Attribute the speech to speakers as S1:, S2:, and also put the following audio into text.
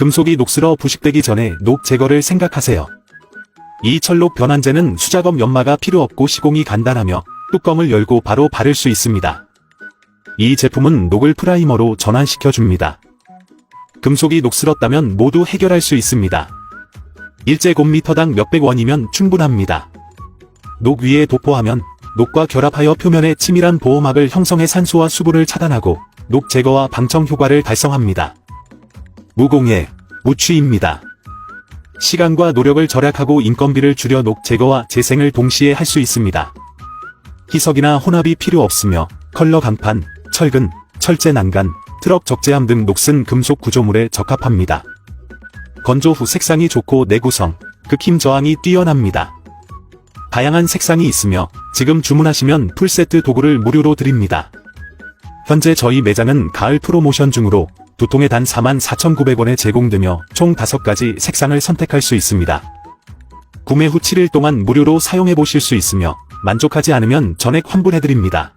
S1: 금속이 녹슬어 부식되기 전에 녹 제거를 생각하세요. 이 철록 변환제는 수작업 연마가 필요 없고 시공이 간단하며 뚜껑을 열고 바로 바를 수 있습니다. 이 제품은 녹을 프라이머로 전환시켜 줍니다. 금속이 녹슬었다면 모두 해결할 수 있습니다. 일제 곱미터당 몇백 원이면 충분합니다. 녹 위에 도포하면 녹과 결합하여 표면에 치밀한 보호막을 형성해 산소와 수분을 차단하고 녹 제거와 방청 효과를 달성합니다. 무공해, 무취입니다. 시간과 노력을 절약하고 인건비를 줄여 녹 제거와 재생을 동시에 할 수 있습니다. 희석이나 혼합이 필요 없으며 컬러 강판, 철근, 철제 난간, 트럭 적재함 등 녹슨 금속 구조물에 적합합니다. 건조 후 색상이 좋고 내구성, 극힘 저항이 뛰어납니다. 다양한 색상이 있으며 지금 주문하시면 풀세트 도구를 무료로 드립니다. 현재 저희 매장은 가을 프로모션 중으로 두 통에 단 44,900원에 제공되며 총 5가지 색상을 선택할 수 있습니다. 구매 후 7일 동안 무료로 사용해 보실 수 있으며 만족하지 않으면 전액 환불해드립니다.